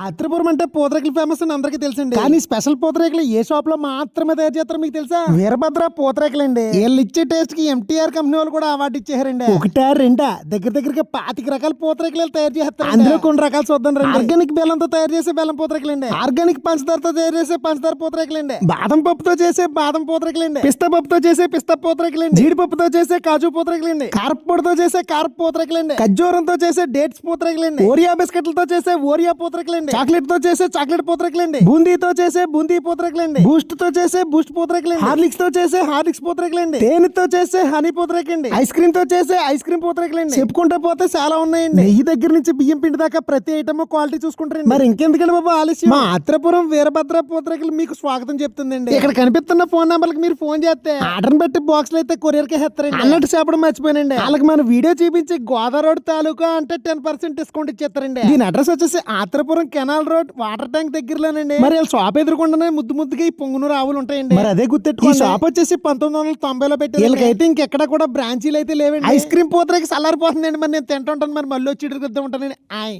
ఆత్రిపురం అంటే పూతరేకులు ఫేమస్ అని అందరికీ తెలుసండి. కానీ స్పెషల్ పూతరేకులు ఏ షాప్లో మాత్రమే తయారు చేస్తారో మీకు తెలుసా? వీరభద్ర పూతరేకులు అండి వీళ్ళు ఇచ్చే టేస్ట్కి ఎంటీఆర్ కంపెనీ వాళ్ళు కూడా అవార్డు ఇచ్చారండి ఒకటా రెండా? దగ్గర దగ్గరగా పాతిక రకాల పూతరేకులు తయారు చేస్తారు అందులో కొన్ని రకాలు చూద్దాం రండి. ఆర్గానిక్ బెల్లంతో తయారు చేసే బెల్లం పూతరేకులు అండి ఆర్గానిక్ పంచదారతో తయారు చేసే పంచదార పూతరేకులు అండి బాదం పప్పుతో చేసే బాదం పూతరేకులు అండి పిస్తా పప్పుతో చేసే పిస్తా పూతరేకులు అండి జీడిపప్పుతో చేసే కాజు పూతరేకులు అండి కారపొడితో చేసే కారపు పూతరేకులు అండి ఖజ్జూరంతో చేసే డేట్స్ పూతరేకులు అండి ఓరియా బిస్కెట్లతో చేసే ఓరియా పూతరేకులు అండి చాక్లెట్తో చేసే చాక్లెట్ పూతరేకులు అండి బూందీతో చేసే బూందీ పూతరేకులు అండి బూస్ట్తో చేసే బూస్ట్ పూతరేకులు అండి హార్లిక్స్తో చేసే హార్లిక్స్ పూతరేకులు అండి తేనెతో చేసే హనీ పూతరేకులు అండి ఐస్ క్రీమ్తో చేసే ఐస్ క్రీమ్ పూతరేకులు అండి చెప్పుకుంటే పోతే చాలా ఉన్నాయండి. నెయ్యి దగ్గర నుంచి బియ్యం పిండి దాకా ప్రతి ఐటమ్ క్వాలిటీ చూసుకుంటారండి. మరి ఇంకెందుకండి బాబు ఆలస్యం? మా ఆత్రపురం వీరభద్ర పూతరేకులు మీకు స్వాగతం చెప్తుందండి. ఇక్కడ కనిపిస్తున్న ఫోన్ నంబర్కి మీరు ఫోన్ చేస్తే ఆర్డర్ బట్టి బాక్స్లో అయితే కొరియర్కి హెత్తారండి. అన్నట్టు చెప్పడం మర్చిపోయానండి. వాళ్ళకి మన వీడియో చూపించి గోదావరి రోడ్ తాలూకా అంటే టెన్ పర్సెంట్ డిస్కౌంట్ ఇచ్చేస్తారండి. దీని అడ్రస్ వచ్చేసి Atrapuram canal road water tank దగ్గరలోనండి. మరి వాళ్ళ షాప్ ఎదురుకుండానే ముద్దు ముద్దుగా ఈ పొంగునూరు ఆవులు ఉంటాయండి. మరి అదే గుర్తెట్టుకో షాప్ వచ్చేసి పంతొమ్మిది వందల తొంభైలో పెట్టి వీళ్ళకైతే ఇంకెక్కడ కూడా బ్రాంచీలు అయితే లేవండి. ఐస్ క్రీమ్ పూతరేకి సల్లారిపోతుందండి మరి నేను తింటుంటాను మరి మళ్ళీ వచ్చి ఇద్దరు ఉంటానండి. ఆయ్.